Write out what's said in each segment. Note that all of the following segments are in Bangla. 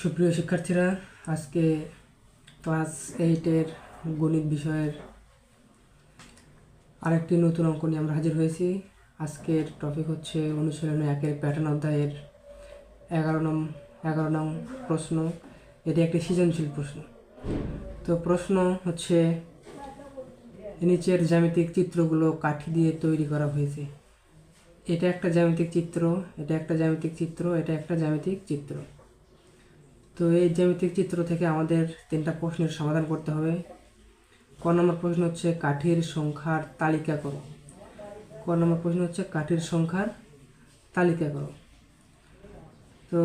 সুপ্রিয় শিক্ষার্থীরা, আজকে ক্লাস এইটের গণিত বিষয়ের আরেকটি নতুন অঙ্ক নিয়ে আমরা হাজির হয়েছি। আজকের টপিক হচ্ছে অনুশীলনে একের প্যাটার্ন অধ্যায়ের এগারো নং এগারো নং প্রশ্ন। এটি একটি সৃজনশীল প্রশ্ন। তো প্রশ্ন হচ্ছে, নিচের জ্যামিতিক চিত্রগুলো কাঠি দিয়ে তৈরি করা হয়েছে। এটা একটা জ্যামিতিক চিত্র, এটা একটা জ্যামিতিক চিত্র, এটা একটা জ্যামিতিক চিত্র। তো এই জ্যামিতিক চিত্র থেকে আমাদের তিনটা প্রশ্নের সমাধান করতে হবে। ক নম্বর প্রশ্ন হচ্ছে, কাঠির সংখ্যার তালিকা করো। ক নম্বর প্রশ্ন হচ্ছে, কাঠির সংখ্যার তালিকা করো। তো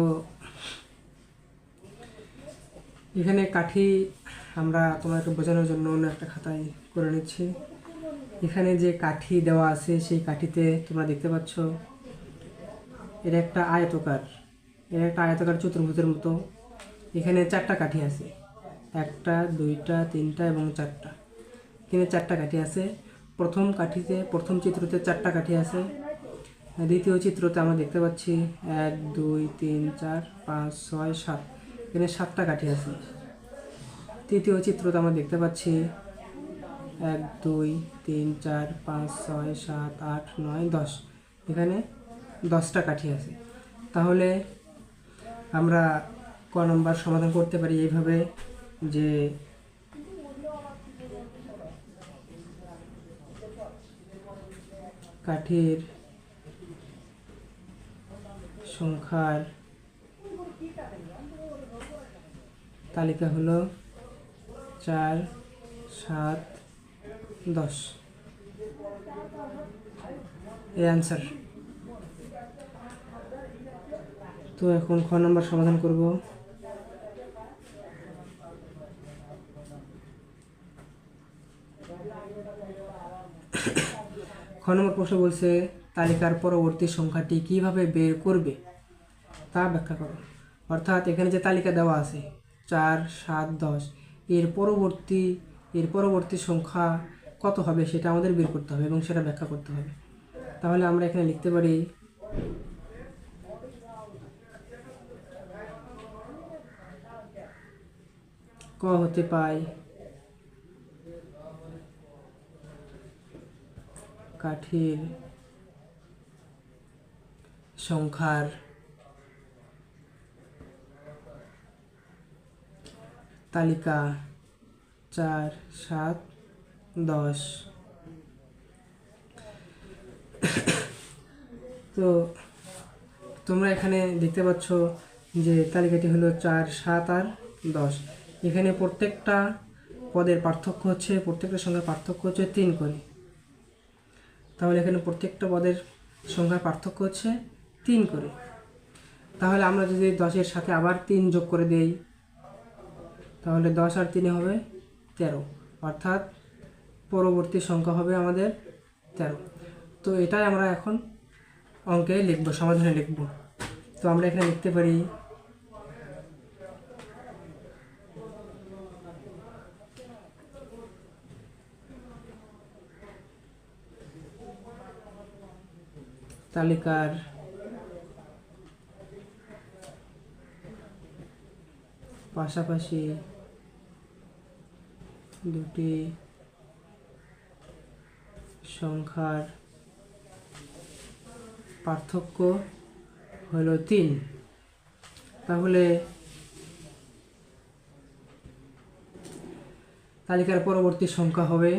এখানে কাঠি আমরা তোমাকে বোঝানোর জন্য অন্য একটা খাতায় করে নিচ্ছি। এখানে যে কাঠি দেওয়া আছে, সেই কাঠিতে তোমরা দেখতে পাচ্ছ এটা একটা আয়তকার এটা একটা আয়তকার চতুর্ভুজের মতো। এখানে চারটা কাঠি আছে। একটা, দুইটা, তিনটা এবং চারটা। এখানে চারটা কাঠি আছে। প্রথম কাঠিতে, প্রথম চিত্রতে চারটা কাঠি আছে। দ্বিতীয় চিত্রতে আমরা দেখতে পাচ্ছি এক, দুই, তিন, চার, পাঁচ, ছয়, সাত। এখানে সাতটা কাঠি আছে। তৃতীয় চিত্রতে আমরা দেখতে পাচ্ছি এক, দুই, তিন, চার, পাঁচ, ছয়, সাত, আট, নয়, দশ। এখানে দশটা কাঠি আছে। তাহলে আমরা ক নম্বর সমাধান করতে পারি এইভাবে যে কাঠির সংখ্যার তালিকা হলো চার, সাত, দশ। এই অ্যান্সার তো এখন খ নম্বর সমাধান করব। খ নম্বর প্রশ্ন বলছে, তালিকার পরবর্তী সংখ্যাটি কীভাবে বের করবে? তা ব্যাখ্যা করো। অর্থাৎ এখানে যে তালিকা দেওয়া আছে, চার, সাত, দশ, এর পরবর্তী এর পরবর্তী সংখ্যা কত হবে সেটা আমাদের বের করতে হবে এবং সেটা ব্যাখ্যা করতে হবে। তাহলে আমরা এখানে লিখতে পারি, ক হতে পাই কাঠির সংখ্যার তালিকা চার, সাত, দশ। তো তোমরা এখানে দেখতে পাচ্ছ যে তালিকাটি হলো চার, সাত আর দশ। এখানে প্রত্যেকটা পদের পার্থক্য হচ্ছে, প্রত্যেকটা সঙ্গে পার্থক্য হচ্ছে তিন করে তাহলে এখানে প্রত্যেকটা পদের সংখ্যার পার্থক্য হচ্ছে তিন করে। তাহলে আমরা যদি দশের সাথে আবার তিন যোগ করে দেই, তাহলে দশ আর তিনে হবে তেরো। অর্থাৎ পরবর্তী সংখ্যা হবে আমাদের তেরো। তো এটাই আমরা এখন অঙ্কে লিখব, সমাধানে লিখব। তো আমরা এখানে লিখতে পারি তালিকার পাশাপাশি দুটি সংখ্যার পার্থক্য হলো তিন। তাহলে তালিকার পরবর্তী সংখ্যা হবে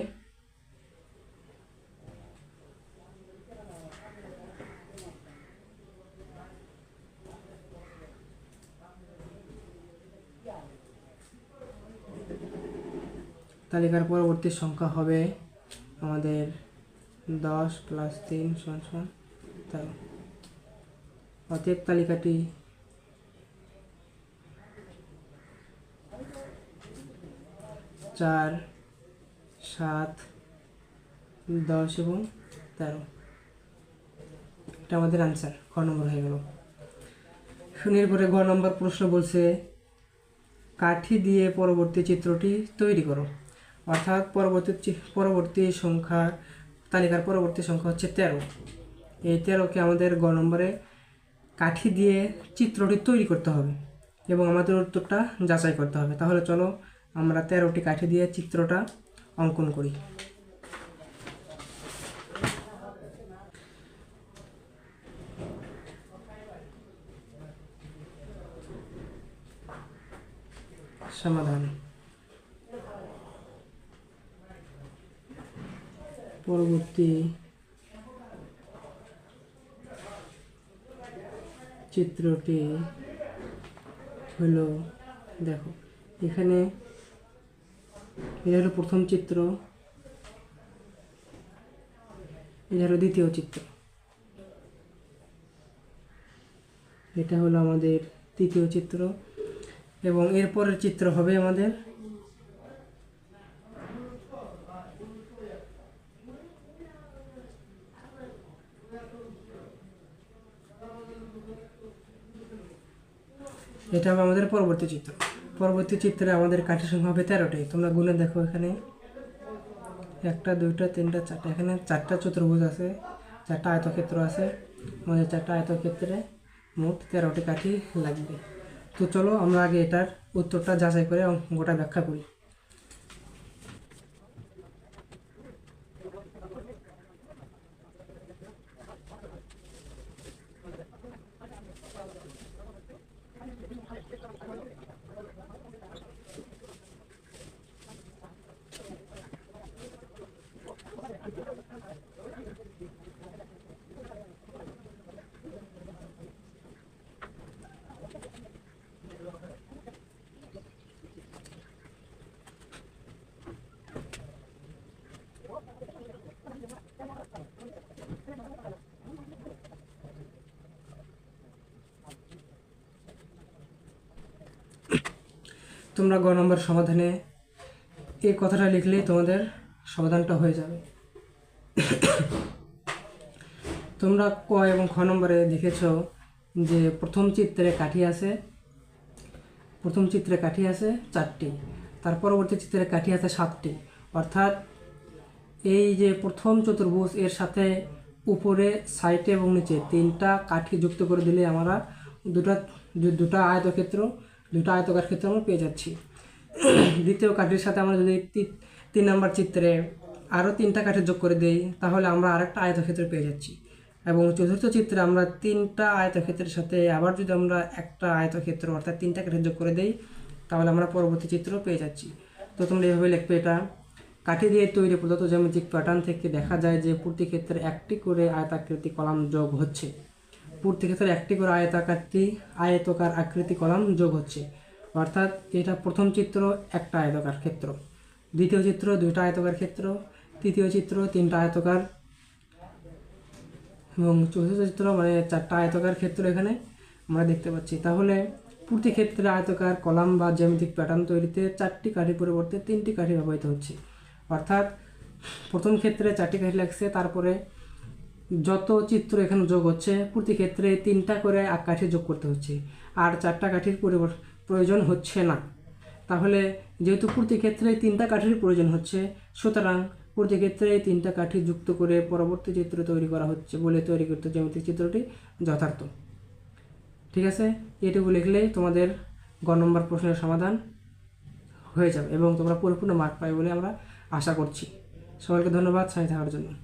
তালিকার পরবর্তী সংখ্যা হবে আমাদের দশ প্লাস তিন সমান তেরো। অতএব তালিকাটি চার, সাত, দশ এবং তেরো। এটা আমাদের আনসার খ নম্বর হয়ে গেল। শুনির পরে গ নম্বর প্রশ্ন বলছে, কাঠি দিয়ে পরবর্তী চিত্রটি তৈরি করো। অর্থাৎ পরবর্তী পরবর্তী সংখ্যা, তালিকার পরবর্তী সংখ্যা হচ্ছে তেরো। এই তেরোকে আমাদের গ নম্বরে কাঠি দিয়ে চিত্রটি তৈরি করতে হবে এবং আমাদের উত্তরটা যাচাই করতে হবে। তাহলে চলো আমরা তেরোটি কাঠি দিয়ে চিত্রটা অঙ্কন করি। সমাধান। পরবর্তী চিত্রটি হলো, দেখো, এখানে, এটা হলো প্রথম চিত্র, এটা হলো দ্বিতীয় চিত্র। এটা হলো আমাদের তৃতীয় চিত্র এবং এরপরের চিত্র হবে আমাদের এটা হবে আমাদের পরবর্তী চিত্র। পরবর্তী চিত্রে আমাদের কাঠের সংখ্যা হবে তেরোটি। তোমরা গুনে দেখো এখানে। একটা, দুইটা, তিনটা, চারটা। এখানে চারটা চতুর্ভুজ আছে, চারটা আয়তক্ষেত্র আছে। আমাদের চারটা আয়তক্ষেত্রে মোট তেরোটি কাঠি লাগবে। তো চলো আমরা আগে এটার উত্তরটা যাচাই করে গোটা ব্যাখ্যা করি। তোমরা গ নম্বর সমাধানে এই কথাটা লিখলেই তোমাদের সমাধানটা হয়ে যাবে। তোমরা ক এবং খ নম্বরে দেখেছ যে প্রথম চিত্রে কাঠি আছে, প্রথম চিত্রে কাঠি আছে চারটি, তার পরবর্তী চিত্রে কাঠি আছে সাতটি। অর্থাৎ এই যে প্রথম চতুর্ভুজ, এর সাথে উপরে সাইটে এবং নিচে তিনটা কাঠি যুক্ত করে দিলে আমরা দুটা দুটা আয়তক্ষেত্র দুটা আয়তকার ক্ষেত্র আমরা পেয়ে যাচ্ছি। দ্বিতীয় কাঠির সাথে আমরা যদি তিন নম্বর চিত্রে আরও তিনটা কাঠি যোগ করে দিই, তাহলে আমরা আরেকটা আয়তক্ষেত্র পেয়ে যাচ্ছি। এবং চতুর্থ চিত্রে আমরা তিনটা আয়তক্ষেত্রের সাথে আবার যদি আমরা একটা আয়তক্ষেত্র অর্থাৎ তিনটা কাঠি যোগ করে দিই, তাহলে আমরা পরবর্তী চিত্র পেয়ে যাচ্ছি। তো তোমরা এভাবে লিখবে এটা। কাঠি দিয়ে তৈরি প্রদত্ত জ্যামিতিক প্যাটার্ন থেকে দেখা যায় যে প্রতি ক্ষেত্রে একটি করে আয়তাকৃতি কলাম যোগ হচ্ছে। প্রতি ক্ষেত্রে একটি করে আয়তাকারটি, আয়তকার আকৃতি কলাম যোগ হচ্ছে। অর্থাৎ এটা প্রথম চিত্র, একটা আয়তকার ক্ষেত্র। দ্বিতীয় চিত্র, দুইটা আয়তকার ক্ষেত্র। তৃতীয় চিত্র, তিনটা আয়তকার। এবং চতুর্থ চিত্র মানে চারটা আয়তকার ক্ষেত্র এখানে আমরা দেখতে পাচ্ছি। তাহলে প্রতি ক্ষেত্রে আয়তকার কলাম বা জ্যামিতিক প্যাটার্ন তৈরিতে চারটি কাঠির পরিবর্তে তিনটি কাঠি ব্যবহৃত হচ্ছে। অর্থাৎ প্রথম ক্ষেত্রে চারটি কাঠি লাগছে, তারপরে যত চিত্র এখানে যোগ হচ্ছে, প্রতি ক্ষেত্রে তিনটা করে কাঠি যোগ করতে হচ্ছে। আর চারটা কাঠির প্রয়োজন হচ্ছে না। তাহলে যেহেতু প্রতি ক্ষেত্রে তিনটা কাঠির প্রয়োজন হচ্ছে, সুতরাং প্রতি ক্ষেত্রে তিনটা কাঠি যুক্ত করে পরবর্তী চিত্র তৈরি করা হচ্ছে বলে তৈরি করতে জ্যামিতিক চিত্রটি যথার্থ। ঠিক আছে? এটুকু লিখলেই তোমাদের গ নম্বর প্রশ্নের সমাধান হয়ে যাবে এবং তোমরা পরিপূর্ণ মার্ক পাবে বলে আমরা আশা করছি। সকলকে ধন্যবাদ, সাথে থাকার জন্য।